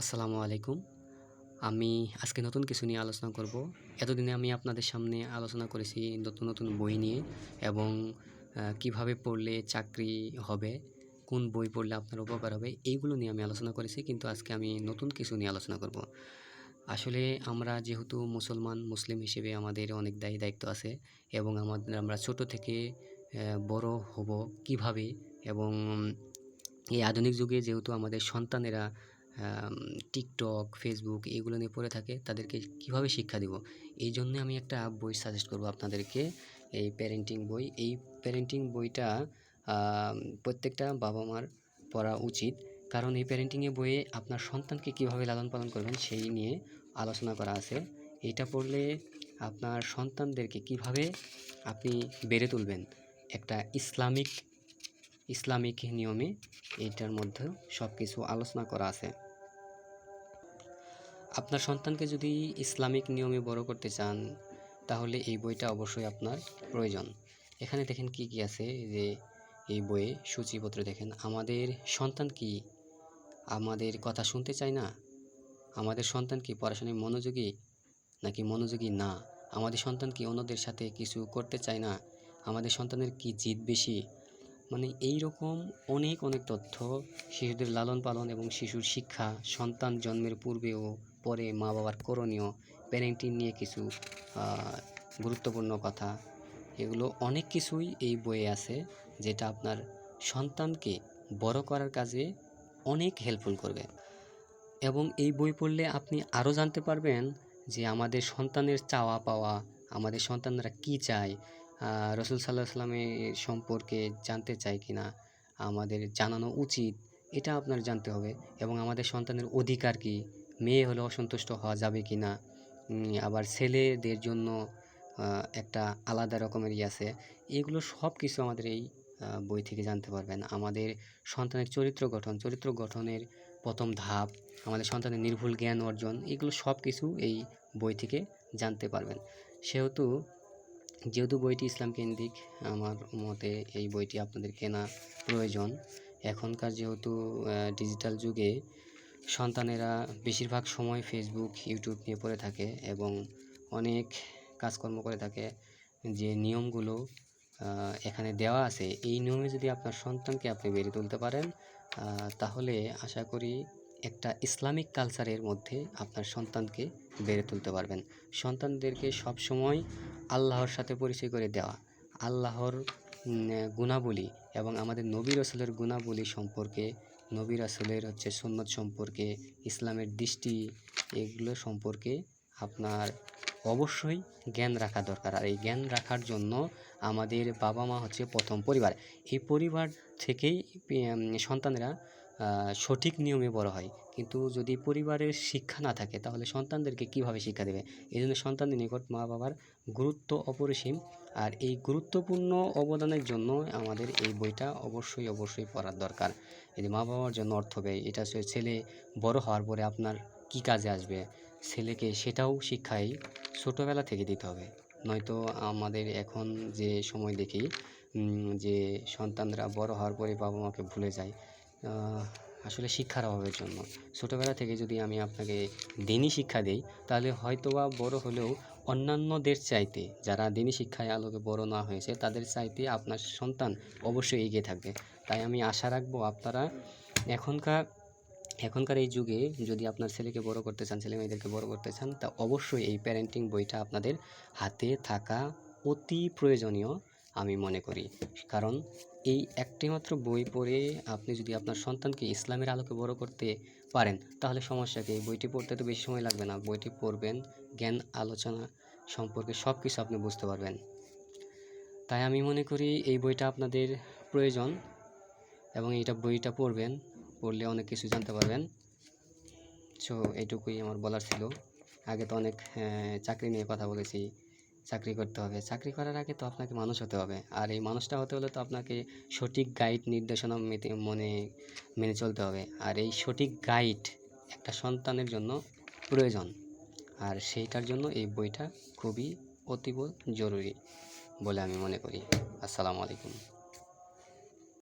আসসালামু আলাইকুম। আমি আজকে নতুন কিছু নিয়ে আলোচনা করব। এতদিনে আমি আপনাদের সামনে আলোচনা করেছি নতুন নতুন বই নিয়ে এবং কীভাবে পড়লে চাকরি হবে, কোন বই পড়লে আপনার উপকার হবে, এইগুলো নিয়ে আমি আলোচনা করেছি, কিন্তু আজকে আমি নতুন কিছু নিয়ে আলোচনা করব। আসলে আমরা যেহেতু মুসলমান, মুসলিম হিসেবে আমাদের অনেক দায়ী দায়িত্ব আছে এবং আমাদের, আমরা ছোট থেকে বড় হব কীভাবে এবং এই আধুনিক যুগে যেহেতু আমাদের সন্তানেরা টিকটক ফেসবুক এগুলো নিয়ে পড়ে থাকে, তাদেরকে কীভাবে শিক্ষা দিব? এই জন্য আমি একটা বই সাজেস্ট করব আপনাদেরকে, এই প্যারেন্টিং বই। এই প্যারেন্টিং বইটা প্রত্যেকটা বাবা মার পড়া উচিত। কারণ এই প্যারেন্টিংয়ে বইয়ে আপনার সন্তানকে কীভাবে লালন পালন করবেন সেই নিয়ে আলোচনা করা আছে। এটা পড়লে আপনার সন্তানদেরকে কীভাবে আপনি বেড়ে তুলবেন? একটা ইসলামিক ইসলামিক নিয়মে এইটার মধ্যে সব কিছু আলোচনা করা আছে। আপনার সন্তানকে যদি ইসলামিক নিয়মে বড় করতে চান, তাহলে এই বইটা অবশ্যই আপনার প্রয়োজন। এখানে দেখেন কি কি আছে যে এই বইয়ে সূচিপত্র দেখেন, আমাদের সন্তান কি? আমাদের কথা শুনতে চায় না? আমাদের সন্তান কি পড়াশোনায় মনোযোগী নাকি মনোযোগী না? আমাদের সন্তান কি অন্যদের সাথে কিছু করতে চায় না? আমাদের সন্তানের কি জিদ বেশি? মানে এই রকম অনেক অনেক তথ্য শিশুদের লালন পালন এবং শিশুর শিক্ষা, সন্তান জন্মের পূর্বে ও পরে মা বাবার করণীয় প্যারেন্টিং নিয়ে কিছু গুরুত্বপূর্ণ কথা। এগুলো অনেক কিছুই এই বইয়ে আছে যেটা আপনার সন্তানকে বড় করার কাজে অনেক হেল্পফুল করবে। এবং এই বই পড়লে আপনি আরও জানতে পারবেন যে আমাদের সন্তানের চাওয়া পাওয়া আমাদের সন্তানরা কি চায় রসুল সাল্লাহ সাল্লামের সম্পর্কে জানতে চায় কিনা আমাদের জানানো উচিত, এটা আপনার জানতে হবে। এবং আমাদের সন্তানের অধিকার কি? মেয়ে হলে অসন্তুষ্ট হওয়া যাবে কি না? আবার ছেলেদের জন্য একটা আলাদা রকমের ইয়ে আছে। এগুলো সব কিছু আমাদের এই বই থেকে জানতে পারবেন। আমাদের সন্তানের চরিত্র গঠন, চরিত্র গঠনের প্রথম ধাপ, আমাদের সন্তানের নির্ভুল জ্ঞান অর্জন, এগুলো সব কিছু এই বই থেকে জানতে পারবেন। সেহেতু যেহেতু বইটি ইসলাম কেন্দ্রিক, আমার মতে এই বইটি আপনাদের কেনা প্রয়োজন। এখনকার যেহেতু ডিজিটাল যুগে সন্তানেরা বেশিরভাগ সময় ফেসবুক ইউটিউব নিয়ে পড়ে থাকে এবং অনেক কাজকর্ম করে থাকে। যে নিয়মগুলো এখানে দেওয়া আছে, এই নিয়মে যদি আপনার সন্তানকে আপনি বেড়ে তুলতে পারেন তাহলে আশা করি একটা ইসলামিক কালচারের মধ্যে আপনার সন্তানকে বেড়ে তুলতে পারবেন। সন্তানদেরকে সবসময় আল্লাহর সাথে পরিচয় করে দেওয়া। আল্লাহর গুণাবলী এবং আমাদের নবী রসুলের গুণাবলী সম্পর্কে, নবী রাসুলের হচ্ছে সুন্নত সম্পর্কে, ইসলামের দৃষ্টি, এগুলো সম্পর্কে আপনার অবশ্যই জ্ঞান রাখা দরকার। আর এই জ্ঞান রাখার জন্য আমাদের বাবা মা হচ্ছে প্রথম পরিবার। এই পরিবার থেকেই সন্তানেরা সঠিক নিয়মে বড় হয়। কিন্তু যদি পরিবারের শিক্ষা না থাকে, তাহলে সন্তানদেরকে কীভাবে শিক্ষা দেবে? এই জন্য সন্তানদের নিকট মা বাবার গুরুত্ব অপরিসীম। আর এই গুরুত্বপূর্ণ অবদানের জন্য আমাদের এই বইটা অবশ্যই অবশ্যই পড়ার দরকার। এই যে মা বাবার জন্য অর্থ ব্যয়, এটা ছেলে বড় হওয়ার পরে আপনার কি কাজে আসবে? ছেলেকে সেটাও শিক্ষাই ছোটোবেলা থেকে দিতে হবে। নয়তো আমাদের এখন যে সময় দেখি যে সন্তানরা বড় হওয়ার পরে বাবা মাকে ভুলে যায়। আসলে শিক্ষার অভাবের জন্য। ছোটোবেলা থেকে যদি আমি আপনাকে দিনই শিক্ষা দেই, তাহলে হয়তোবা বড় হলেও অন্যান্যদের চাইতে, যারা দিনই শিক্ষায় আলোকে বড় না হয়েছে, তাদের চাইতে আপনার সন্তান অবশ্যই এগিয়ে থাকবে। তাই আমি আশা রাখব আপনারা এখনকার এখনকার এই যুগে যদি আপনার ছেলেকে বড় করতে চান, ছেলে মেয়েদেরকে বড় করতে চান, তা অবশ্যই এই প্যারেন্টিং বইটা আপনাদের হাতে থাকা অতি প্রয়োজনীয়। আমি মনে করি। কারণ এই একটি মাত্র বই পড়ে আপনি যদি আপনার সন্তানকে ইসলামের আলোকে বড় করতে পারেন, তাহলে সমস্যা কি? বইটি পড়তে তো বেশি সময় লাগবে না। বইটি পড়বেন, জ্ঞান, আলোচনা সম্পর্কে সব কিছু আপনি বুঝতে পারবেন। তাই আমি মনে করি এই বইটা আপনাদের প্রয়োজন এবং এইটা বইটা পড়বেন, পড়লে অনেক কিছু জানতে পারবেন। সো এইটুকুই আমার বলার ছিল। আগে তো অনেক চাকরি নিয়ে কথা বলেছি। চাকরি করতে হবে। চাকরি করার আগে তো আপনাকে মানুষ হতে হবে। আর এই মানুষটা হতে হলে তো আপনাকে সঠিক গাইড নির্দেশনা মেতে, মনে, মেনে চলতে হবে। আর এই সঠিক গাইড একটা সন্তানের জন্য প্রয়োজন। আর সেইটার জন্য এই বইটা খুবই অতীব জরুরি বলে আমি মনে করি। আসসালামু আলাইকুম।